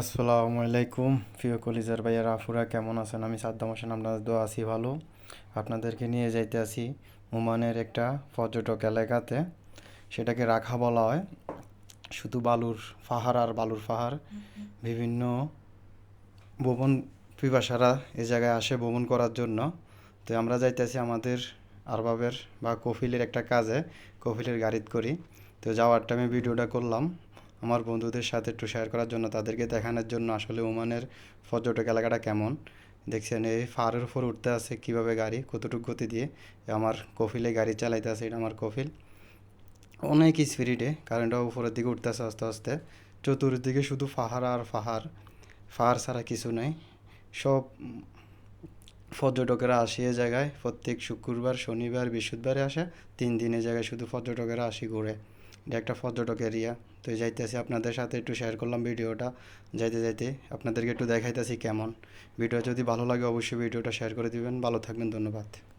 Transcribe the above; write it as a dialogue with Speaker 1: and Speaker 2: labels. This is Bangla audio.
Speaker 1: আসসালামু আলাইকুম। প্রিয় কলিজার ভাইয়া রাফুরা কেমন আছেন? আমি সাদ্দাম হোসেন, আপনাদের দোয়া আছি ভালো। আপনাদেরকে নিয়ে যাইতে আসি ওমানের একটা পর্যটক এলাকাতে। সেটাকে রাখা বলা হয়। শুধু বালুর পাহাড় আর বালুর পাহাড় বিভিন্ন ভ্রমণ পিপাসারা এই জায়গায় আসে ভ্রমণ করার জন্য। তো আমরা যাইতেছি আমাদের আরবাবের বা কফিলের একটা কাজে। কফিলের গাড়িত করি। তো যাওয়ার টাইমে ভিডিওটা করলাম। আমার বন্ধুদের সাথে একটু শেয়ার করার জন্য তাদেরকে দেখানোর জন্য আসলে ওমানের পর্যটক এলাকাটা কেমন? দেখছেন, এই পাহাড়ের উপর উঠতে আছে কীভাবে গাড়ি, কতটুকু গতি দিয়ে? আমার কফিলে গাড়ি চালাইতে আছে, এটা আমার কফিল। অনেক স্পিরিটে কারেন্টটা উপরের দিকে উঠতেছে আস্তে আস্তে। চতুর্দিকে শুধু পাহাড় আর পাহাড়। পাহাড় ছাড়া কিছু নেই। সব পর্যটকেরা আসে এ জায়গায়। প্রত্যেক শুক্রবার, শনিবার, বৃহস্পতিবারে আসে। তিন দিনের জায়গায় শুধু পর্যটকেরা আসি ঘুরে। এটা একটা পর্যটক এরিয়া। তো যাইতেছি আপনাদের সাথে একটু শেয়ার করলাম ভিডিওটা। যাইতে যাইতে আপনাদেরকে একটু দেখাইতেছি কেমন। ভিডিও যদি ভালো লাগে অবশ্যই ভিডিওটা শেয়ার করে দিবেন। ভালো থাকবেন, ধন্যবাদ।